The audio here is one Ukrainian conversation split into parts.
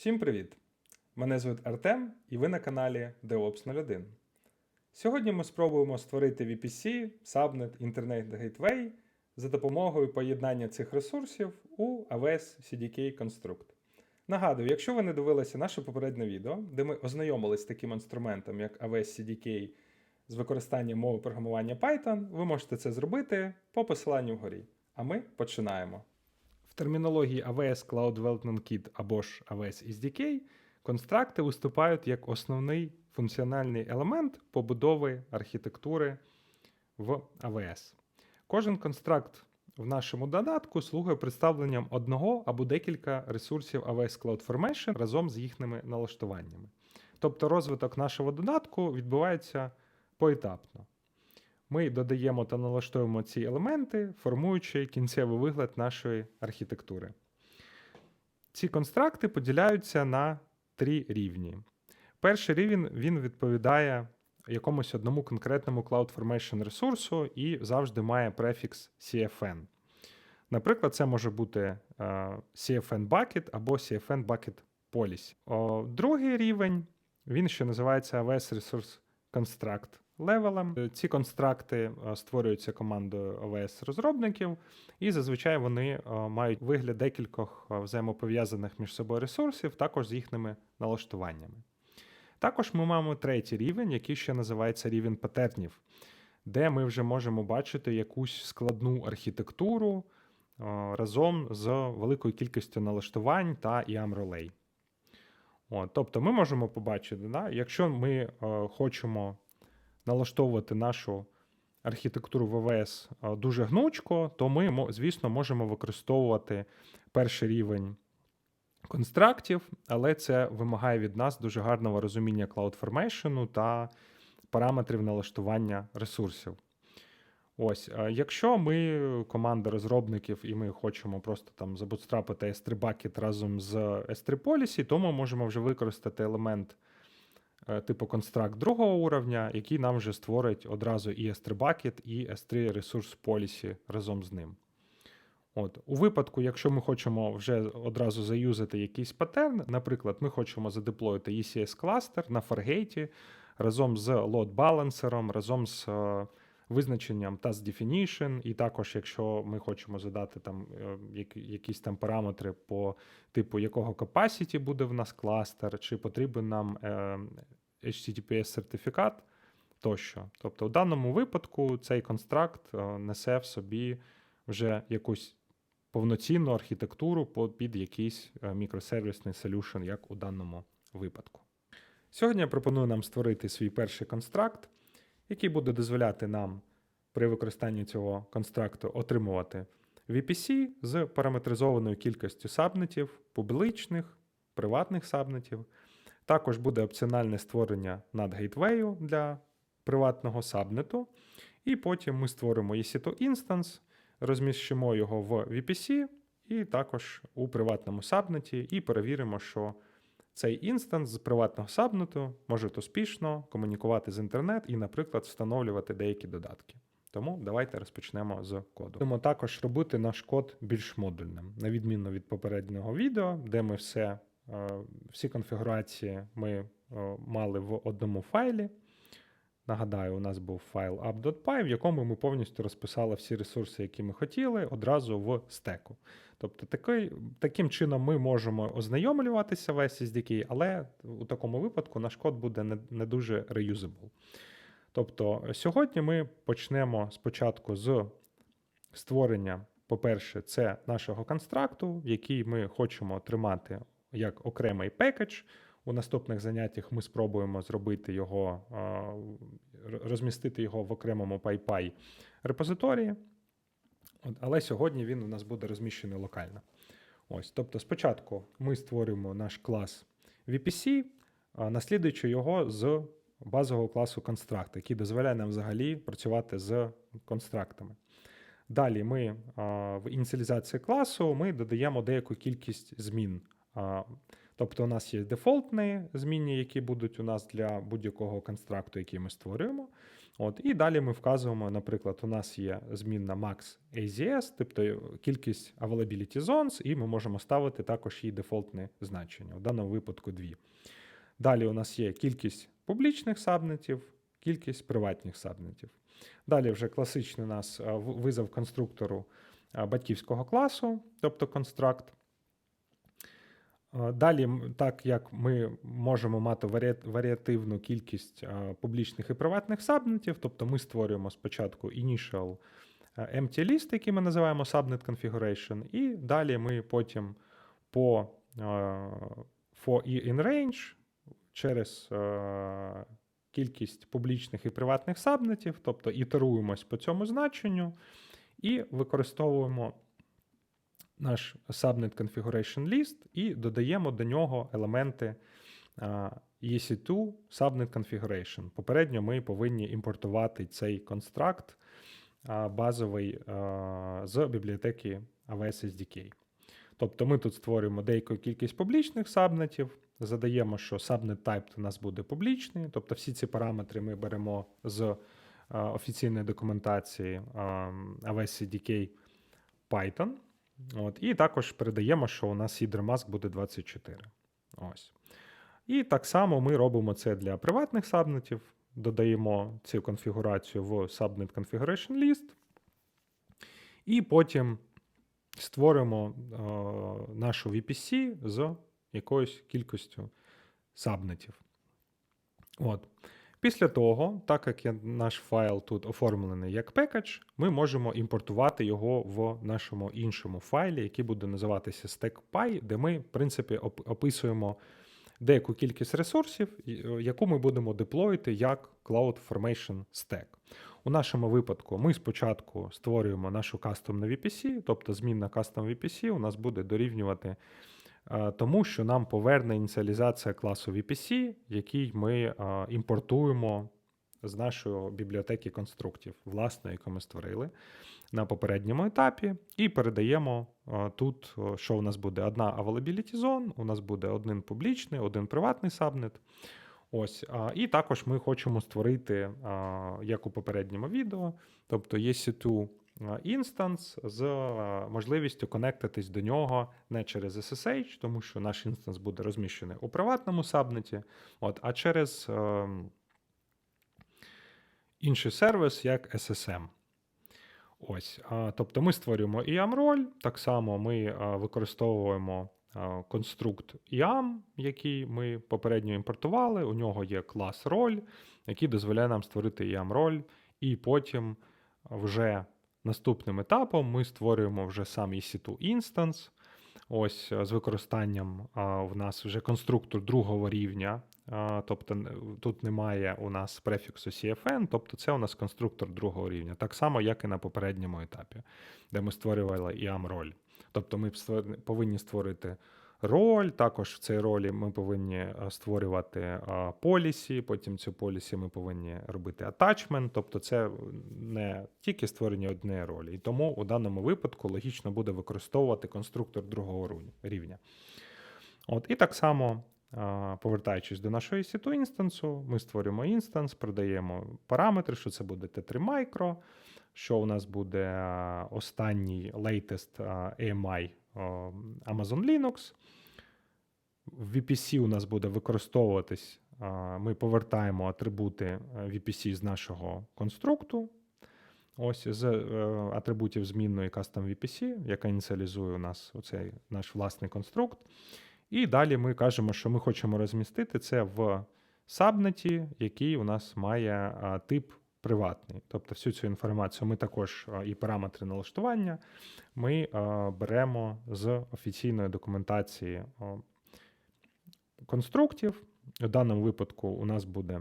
Всім привіт! Мене звуть Артем і ви на каналі DevOps 01. Сьогодні ми спробуємо створити VPC, Subnet, Internet Gateway за допомогою поєднання цих ресурсів у AWS CDK Construct. Нагадую, якщо ви не дивилися наше попереднє відео, де ми ознайомились з таким інструментом, як AWS CDK з використанням мови програмування Python, ви можете це зробити по посиланню вгорі. А ми починаємо. В термінології AWS Cloud Development Kit або ж AWS SDK констракти виступають як основний функціональний елемент побудови архітектури в AWS. Кожен констракт в нашому додатку слугує представленням одного або декілька ресурсів AWS CloudFormation разом з їхніми налаштуваннями. Тобто розвиток нашого додатку відбувається поетапно. Ми додаємо та налаштуємо ці елементи, формуючи кінцевий вигляд нашої архітектури. Ці констракти поділяються на три рівні. Перший рівень він відповідає якомусь одному конкретному CloudFormation ресурсу і завжди має префікс CFN. Наприклад, це може бути е, CFN Bucket або CFN Bucket Policy. Другий рівень він ще називається AWS Resource Construct левелем. Ці констракти е, створюються командою AWS розробників, і зазвичай вони е, мають вигляд декількох е, взаємопов'язаних між собою ресурсів, також з їхніми налаштуваннями. Також ми маємо третій рівень, який ще називається рівень патернів, де ми вже можемо бачити якусь складну архітектуру разом з великою кількістю налаштувань та IAM ролей. Тобто ми можемо побачити, да, якщо ми хочемо налаштовувати нашу архітектуру ВВС дуже гнучко, то ми, звісно, можемо використовувати перший рівень констрактів, але це вимагає від нас дуже гарного розуміння CloudFormation та параметрів налаштування ресурсів. Ось, якщо ми команда розробників і ми хочемо просто там забутстрапити S3 Bucket разом з S3 Policy, то ми можемо вже використати елемент типу констракт другого уровня, який нам вже створить одразу і S3 Bucket, і S3 Resource Policy разом з ним. От, у випадку, якщо ми хочемо вже одразу заюзати якийсь паттерн, наприклад, ми хочемо задеплоїти ECS кластер на Fargate разом з load balancer, разом з е, визначенням task definition, і також, якщо ми хочемо задати там е, якісь там параметри по типу якого capacity буде в нас кластер, чи потрібен нам е, HTTPS сертифікат тощо. Тобто, в даному випадку цей констракт е, несе в собі вже якусь повноцінну архітектуру під якийсь е, мікросервісний solution, як у даному випадку. Сьогодні я пропоную нам створити свій перший констракт, який буде дозволяти нам при використанні цього констракту отримувати VPC з параметризованою кількістю сабнетів, публічних, приватних сабнетів. Також буде опціональне створення надгейтвею для приватного сабнету. І потім ми створимо EC2 інстанс, розміщимо його в VPC і також у приватному сабнеті, і перевіримо, що цей інстанс з приватного сабнету може успішно комунікувати з інтернет і, наприклад, встановлювати деякі додатки. Тому давайте розпочнемо з коду. Будемо також робити наш код більш модульним, на відміну від попереднього відео, де ми все, всі конфігурації ми е, мали в одному файлі. Нагадаю, у нас був файл app.py, в якому ми повністю розписали всі ресурси, які ми хотіли, одразу в стеку. Тобто такий, таким чином ми можемо ознайомлюватися в SSDK, але у такому випадку наш код буде не, не дуже reusable. Тобто сьогодні ми почнемо спочатку з створення, по-перше, це нашого констракту, який ми хочемо тримати як окремий пекедж. У наступних заняттях ми спробуємо зробити його, розмістити його в окремому PyPy репозиторії. Але сьогодні він у нас буде розміщений локально. Ось, тобто, спочатку ми створюємо наш клас VPC, наслідуючи його з базового класу констракт, який дозволяє нам взагалі працювати з констрактами. Далі ми в ініціалізації класу ми додаємо деяку кількість змін. Тобто у нас є дефолтні змінні, які будуть у нас для будь-якого констракту, який ми створюємо. От, і далі ми вказуємо, наприклад, у нас є змінна max AZS, тобто кількість availability zones, і ми можемо ставити також її дефолтне значення, в даному випадку 2. Далі у нас є кількість публічних сабнетів, кількість приватних сабнетів. Далі вже класичний у нас визов конструктору батьківського класу, тобто констракт. Далі, так як ми можемо мати варіативну кількість публічних і приватних сабнетів, тобто ми створюємо спочатку initial а, empty list, який ми називаємо subnet configuration, і далі ми потім по for i in range через кількість публічних і приватних сабнетів, тобто ітеруємось по цьому значенню і використовуємо наш subnet configuration list і додаємо до нього елементи EC2 subnet configuration. Попередньо ми повинні імпортувати цей констракт базовий з бібліотеки AWS SDK. Тобто ми тут створюємо деяку кількість публічних сабнетів, задаємо, що subnet type у нас буде публічний, тобто всі ці параметри ми беремо з офіційної документації AWS CDK Python. От, і також передаємо, що у нас mask буде 24. Ось. І так само ми робимо це для приватних сабнетів, додаємо цю конфігурацію в Subnet Configuration List, і потім створимо е, нашу VPC з якоюсь кількістю сабнетів. От. Після того, так як наш файл тут оформлений як package, ми можемо імпортувати його в нашому іншому файлі, який буде називатися StackPy, де ми, в принципі, оп- описуємо деяку кількість ресурсів, е, яку ми будемо деплоїти як CloudFormation Stack. У нашому випадку ми спочатку створюємо нашу кастомну VPC, тобто змінна custom VPC у нас буде дорівнювати тому, що нам поверне ініціалізація класу VPC, який ми е, імпортуємо з нашої бібліотеки конструктів, власне, яку ми створили на попередньому етапі, і передаємо е, тут, е, що у нас буде одна availability zone, у нас буде один публічний, один приватний сабнет. Ось, і також ми хочемо створити, як у попередньому відео, тобто EC2 інстанс з можливістю конектитись до нього не через SSH, тому що наш інстанс буде розміщений у приватному сабнеті, от, а через ем, інший сервіс, як SSM. Ось, тобто ми створюємо IAM роль, так само ми а, використовуємо конструкт IAM, який ми попередньо імпортували. У нього є клас роль, який дозволяє нам створити IAM роль, і потім вже наступним етапом ми створюємо вже сам EC2 інстанс. Ось з використанням а, в нас вже конструктор другого рівня. а, Тобто тут немає у нас префіксу CFN, тобто це у нас конструктор другого рівня, так само, як і на попередньому етапі, де ми створювали IAM роль. Тобто ми повинні створити роль, також в цій ролі ми повинні е, створювати полісі, потім цю полісі ми повинні робити атачмент, тобто це не тільки створення однієї ролі. І тому у даному випадку логічно буде використовувати конструктор другого рівня. От, і так само, повертаючись до нашого EC2 інстансу, ми створюємо інстанс, продаємо параметри, що це буде T3 Micro, що у нас буде останній latest AMI Amazon Linux. В VPC у нас буде використовуватись, ми повертаємо атрибути е, VPC з нашого конструкту. Ось з е, атрибутів змінної Custom VPC, яка ініціалізує у нас оцей наш власний конструкт. І далі ми кажемо, що ми хочемо розмістити це в сабнеті, який у нас має тип приватний. Тобто всю цю інформацію ми також і параметри налаштування ми беремо з офіційної документації конструктів. У даному випадку у нас буде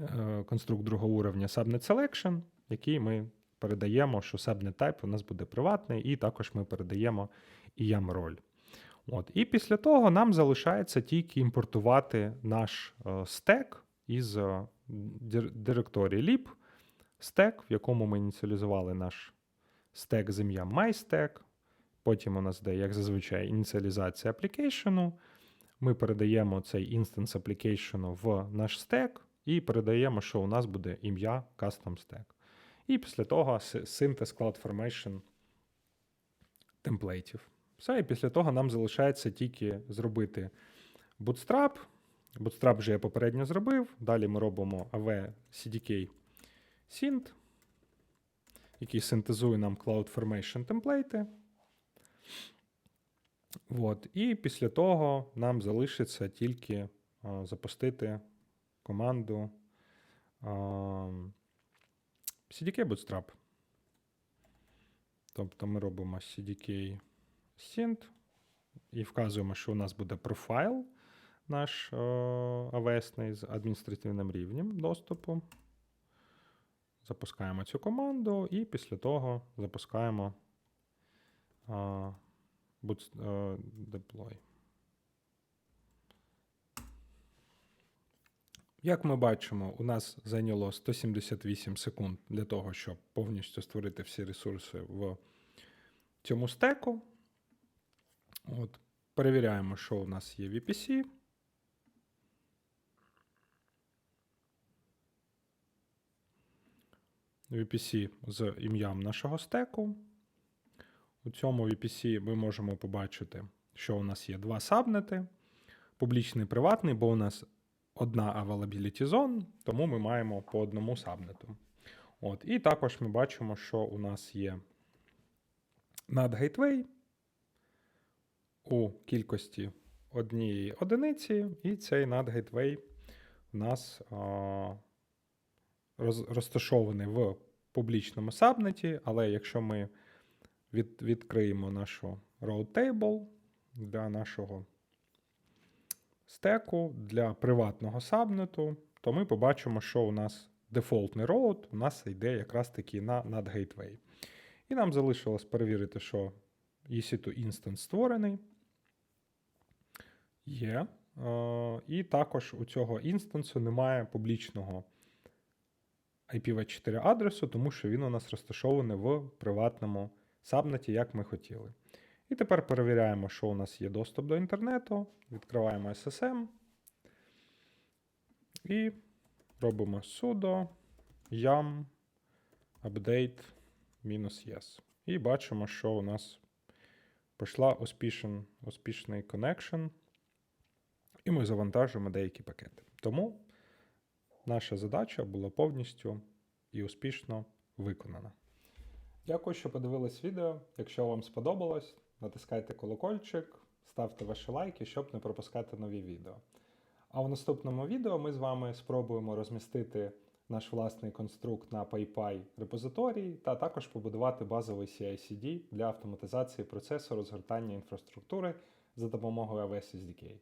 е, конструкт другого уровня Subnet Selection, який ми передаємо, що Subnet Type у нас буде приватний, і також ми передаємо IAM роль. От. І після того нам залишається тільки імпортувати наш е, стек із е, директорії lib, стек, в якому ми ініціалізували наш стек з ім'ям MyStack. Потім у нас йде, як зазвичай, ініціалізація аплікейшену. Ми передаємо цей інстанс аплікейшену в наш стек, і передаємо, що у нас буде ім'я Custom Stack. І після того си- синтез CloudFormation темплейтів. Все, і після того нам залишається тільки зробити Bootstrap. Bootstrap вже я попередньо зробив. Далі ми робимо AV CDK Synth, який синтезує нам CloudFormation темплейти. От. І після того нам залишиться тільки а, запустити команду а, CDK Bootstrap. Тобто ми робимо CDK Synth і вказуємо, що у нас буде профайл наш AWS з адміністративним рівнем доступу. Запускаємо цю команду і після того запускаємо а, boot, а, deploy. Як ми бачимо, у нас зайняло 178 секунд для того, щоб повністю створити всі ресурси в цьому стеку. От, перевіряємо, що у нас є VPC. VPC з ім'ям нашого стеку. У цьому VPC ми можемо побачити, що у нас є два сабнети: публічний і приватний, бо у нас одна availability zone, тому ми маємо по одному сабнету. От, і також ми бачимо, що у нас є Gateway у кількості однієї одиниці, і цей Gateway у нас а, роз, розташований в публічному сабнеті, але якщо ми від, відкриємо нашу row table для нашого стеку для приватного сабнету, то ми побачимо, що у нас дефолтний роут у нас йде якраз таки на NAT Gateway. І нам залишилось перевірити, що EC2 інстанс створений. Є. Е, І також у цього інстансу немає публічного IPv4 адресу, тому що він у нас розташований в приватному сабнеті, як ми хотіли. І тепер перевіряємо, що у нас є доступ до інтернету. Відкриваємо SSM і робимо sudo yum update -yes. І бачимо, що у нас пішла успішен, успішний connection, і ми завантажуємо деякі пакети. Тому наша задача була повністю і успішно виконана. Дякую, що подивились відео. Якщо вам сподобалось, натискайте колокольчик, ставте ваші лайки, щоб не пропускати нові відео. А в наступному відео ми з вами спробуємо розмістити наш власний конструкт на PyPy репозиторії та також побудувати базовий CI/CD для автоматизації процесу розгортання інфраструктури за допомогою AWS SDK.